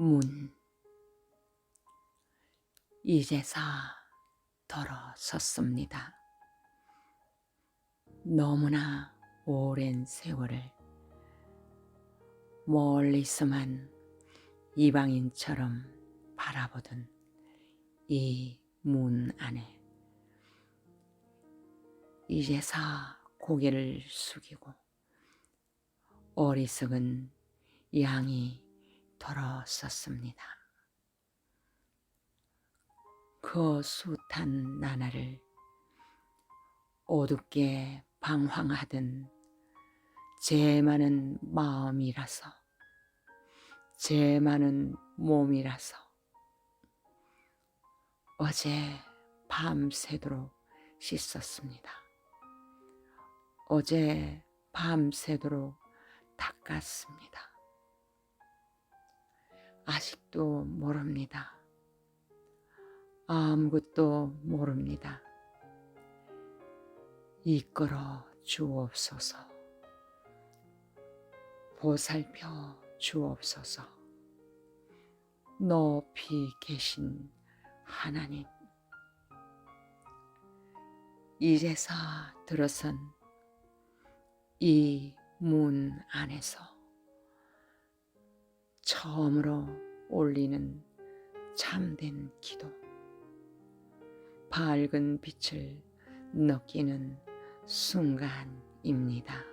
문 이제서 돌아섰습니다. 너무나 오랜 세월을 멀리서만 이방인처럼 바라보던 이 문 안에 이제서 고개를 숙이고 어리석은 양이 돌아섰습니다. 그 숱한 나날을 어둡게 방황하던 제 많은 마음이라서 제 많은 몸이라서 어제 밤새도록 씻었습니다. 어제 밤새도록 닦았습니다. 아직도 모릅니다. 아무것도 모릅니다. 이끌어 주옵소서. 보살펴 주옵소서. 높이 계신 하나님. 이제서 들어선 이 문 안에서 처음으로 올리는 참된 기도. 밝은 빛을 느끼는 순간입니다.